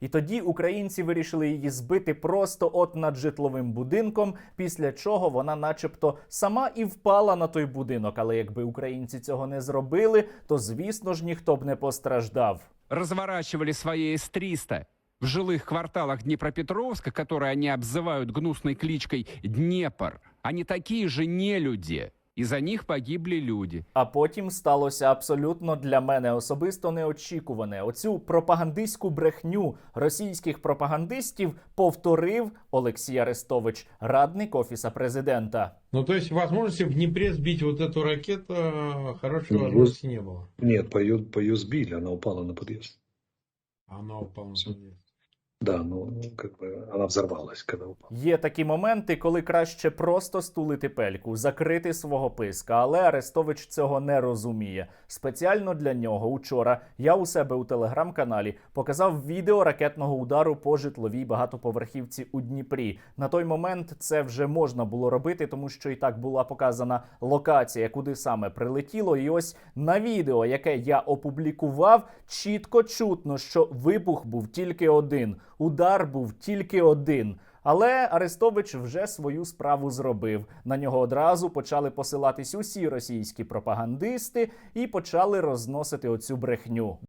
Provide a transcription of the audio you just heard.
І тоді українці вирішили її збити просто от над житловим будинком, після чого вона, начебто, сама і впала на той будинок. Але якби українці цього не зробили, то звісно ж ніхто б не постраждав. разворачивали свои С-300 в жилых кварталах Днепропетровска, которые они обзывают гнусной кличкой Днепр. Они такие же нелюди. И за них погибли люди. А потім сталося абсолютно для мене особисто неочікуване. Оцю пропагандистську брехню російських пропагандистів повторив Олексій Арестович, радник офіса президента. Ну, то есть возможности в Днепре сбить вот эту ракету э, хорошей Ну, возможности не было. Нет, по ее, по ее сбили, она упала на подъезд. Она упала на подъезд. Да, ну, как бы она взорвалась, когда упала. Є такі моменти, коли краще просто стулити пельку, закрити свого писка, але Арестович цього не розуміє. Спеціально для нього учора я у себе у телеграм-каналі показав відео ракетного удару по житловій багатоповерхівці у Дніпрі. На той момент це вже можна було робити, тому що і так була показана локація, куди саме прилетіло. І ось на відео, яке я опублікував, чітко чутно, що вибух був тільки один, удар був тільки один. Але Арестович вже свою справу зробив. На нього одразу почали посилатись усі російські пропагандисти і почали розносити оцю брехню.